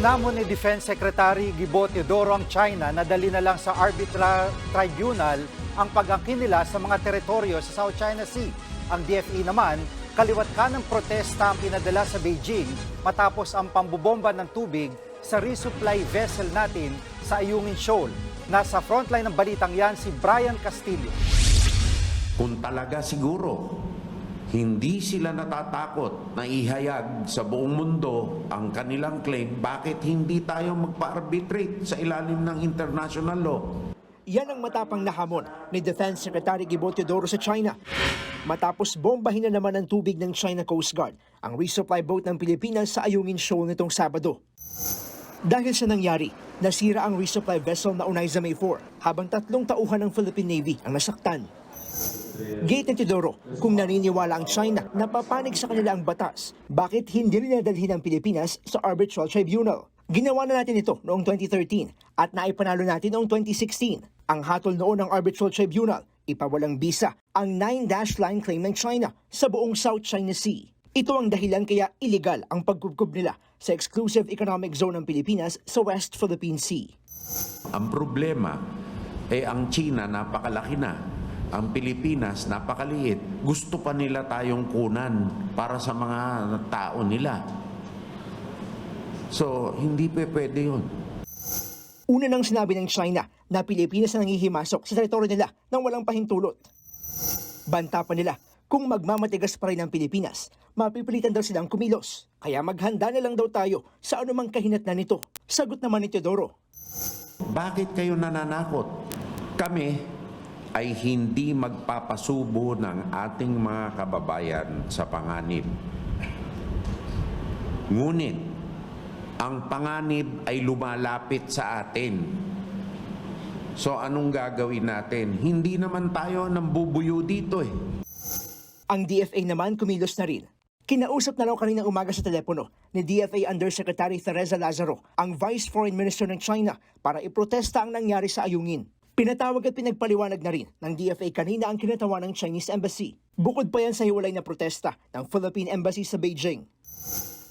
Hinamon ni Defense Secretary Gibo Teodoro ang China na dali na lang sa arbitral tribunal ang pag-angkin nila sa mga teritoryo sa South China Sea. Ang DFE naman, kaliwat ka ng protesta ang pinadala sa Beijing matapos ang pambubomba ng tubig sa resupply vessel natin sa Ayungin Shoal. Nasa frontline ng balitang yan si Brian Castillo. Kung talaga siguro hindi sila natatakot na ihayag sa buong mundo ang kanilang claim, bakit hindi tayo magpa-arbitrate sa ilalim ng international law? Yan ang matapang na hamon ni Defense Secretary Gibo Teodoro sa China. Matapos bombahin na naman ng tubig ng China Coast Guard ang resupply boat ng Pilipinas sa Ayungin Shoal nitong Sabado. Dahil sa nangyari, nasira ang resupply vessel na Unaiza May 4 habang tatlong tauhan ng Philippine Navy ang nasaktan. Gate ni Teodoro, kung naniniwala ang China na papanig sa kanila ang batas, bakit hindi rin nadalhin ang Pilipinas sa Arbitral Tribunal? Ginawa na natin ito noong 2013 at naipanalo natin noong 2016. Ang hatol noon ng Arbitral Tribunal, ipawalang bisa ang 9-dash line claim ng China sa buong South China Sea. Ito ang dahilan kaya illegal ang pagkubkob nila sa exclusive economic zone ng Pilipinas sa West Philippine Sea. Ang problema, eh ang China napakalaki na. Ang Pilipinas napakaliit. Gusto pa nila tayong kunan para sa mga tao nila. So, hindi pa pwede yun. Una nang sinabi ng China na Pilipinas na nangihimasok sa teritoryo nila nang walang pahintulot. Banta pa nila kung magmamatigas pa rin ang Pilipinas, mapipilitan daw silang kumilos. Kaya maghanda na lang daw tayo sa anumang kahinatnan nito. Sagot naman ni Teodoro. Bakit kayo nananakot? Kami ay hindi magpapasubo ng ating mga kababayan sa panganib. Ngunit, ang panganib ay lumalapit sa atin. So anong gagawin natin? Hindi naman tayo nambubuyo dito eh. Ang DFA naman kumilos na rin. Kinausap na raw kaninang umaga sa telepono ni DFA Undersecretary Teresa Lazaro, ang Vice Foreign Minister ng China, para iprotesta ang nangyari sa Ayungin. Pinatawag at pinagpaliwanag na rin ng DFA kanina ang kinatawa ng Chinese Embassy. Bukod pa yan sa hiwalay na protesta ng Philippine Embassy sa Beijing.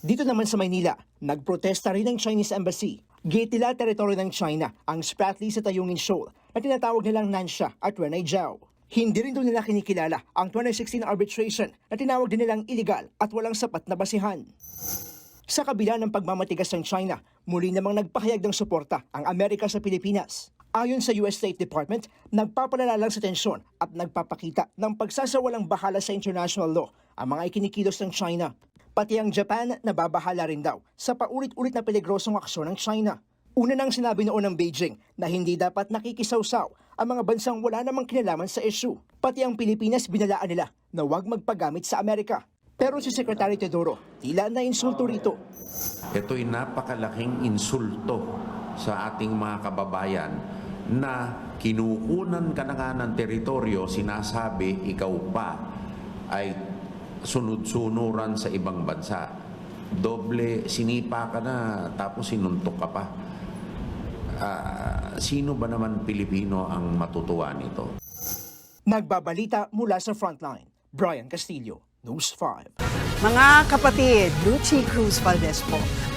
Dito naman sa Maynila, nagprotesta rin ng Chinese Embassy. Gate nila teritoryo ng China ang Spratly sa Tayungin Shoal na tinatawag nilang Nansha at Renai Jiao. Hindi rin doon nila kinikilala ang 2016 arbitration na tinawag din nilang illegal at walang sapat na basihan. Sa kabila ng pagmamatigas ng China, muli namang nagpahayag ng suporta ang Amerika sa Pilipinas. Ayon sa US State Department, nagpapalala lang sa tensyon at nagpapakita ng pagsasawalang bahala sa international law ang mga ikinikilos ng China. Pati ang Japan nababahala rin daw sa paulit-ulit na peligrosong aksyon ng China. Una nang sinabi noon ng Beijing na hindi dapat nakikisawsaw ang mga bansang wala namang kinalaman sa issue. Pati ang Pilipinas binalaan nila na huwag magpagamit sa Amerika. Pero si Secretary Teodoro, tila na insulto rito. Ito'y napakalaking insulto sa ating mga kababayan na kinukunan ka na nga ng teritoryo, sinasabi ikaw pa ay sunod-sunuran sa ibang bansa. Doble sinipa ka na tapos sinuntok ka pa. Ah, sino ba naman Pilipino ang matutuwa nito? Nagbabalita mula sa frontline. Brian Castillo, News 5. Mga kapatid, Lucy Cruz Valdez po,